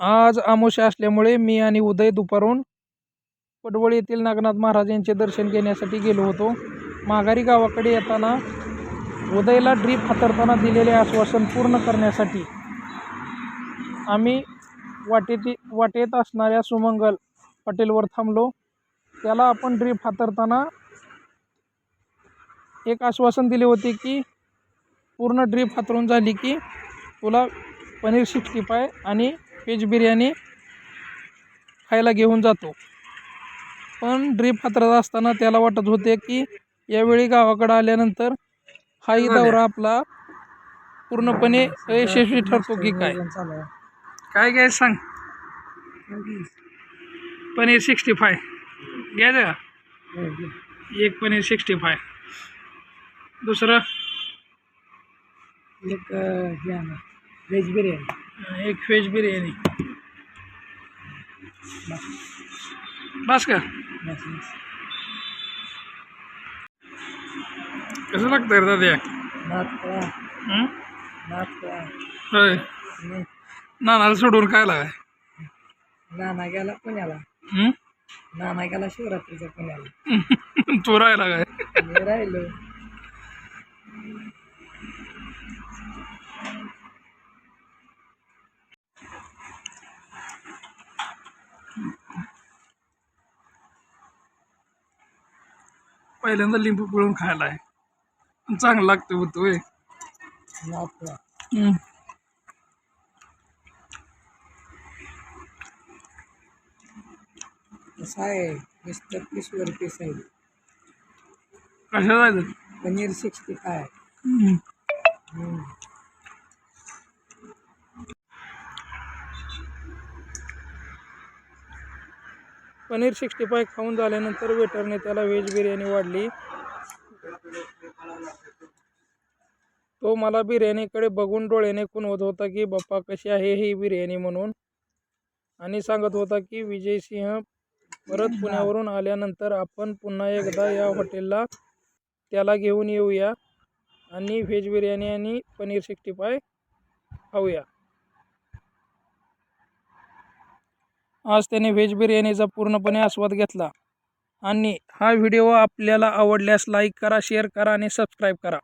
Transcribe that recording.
आज आमोशा असल्यामुळे मी आणि उदय दुपारून पडवळ येथील नागनाथ महाराज यांचे दर्शन घेण्यासाठी गेलो होतो. माघारी गावाकडे येताना उदयला ड्रीप हातरताना दिलेले आश्वासन पूर्ण करण्यासाठी आम्ही वाटेती वाटेत असणाऱ्या सुमंगल हॉटेलवर थांबलो. त्याला आपण ड्रीप हातरताना एक आश्वासन दिले होते की पूर्ण ड्रीप हातरून झाली की तुला पनीर सिक्स्टी फाय आणि व्हेज बिर्याणी खायला घेऊन जातो. पण ड्रीप हातरत असताना त्याला वाटत होते की यावेळी गावाकडं आल्यानंतर हाही दौरा आपला पूर्णपणे यशस्वी ठरतो की काय? काय काय सांग? पनीर सिक्स्टी फाय घ्यायचं का एक पनीर सिक्स्टी फाय दुसरं? एक व्हेज बिर्याणी एक व्हेज बिर्याणी बस का? बस कसं लागतं रे दादा हं? होय. नानाला सोडून काय? लागाय नाना गेला पुण्याला. हं? नाना गेला शिवरात्रीच्या पुण्याला. तू राहायला काय? राहिलो. पहिल्यांदा लिंबू पिळून खायला आहे. चांगलं लागतं होतं होय. हं. कसं आहे? पीस आहे. कशा जायचं paneer sixty five. Paneer sixty five खाऊन झाल्यानंतर वेटरने त्याला व्हेज बिर्याणी वाढली. तो मला बिर्याणीकडे बघून डोळ्याने खुणवत होता की बाप्पा कशी आहे ही बिर्याणी म्हणून? आणि सांगत होता की विजयसिंह परत पुण्यावरून आल्यानंतर आपण पुन्हा एकदा या हॉटेलला त्याला घेऊन येऊया आणि व्हेज बिर्याणी आणि पनीर सिक्स्टी फाय खाऊया. आज त्याने व्हेज बिर्याणीचा पूर्णपणे आस्वाद घेतला. आणि हा व्हिडिओ आपल्याला आवडल्यास लाईक करा शेअर करा आणि सबस्क्राईब करा.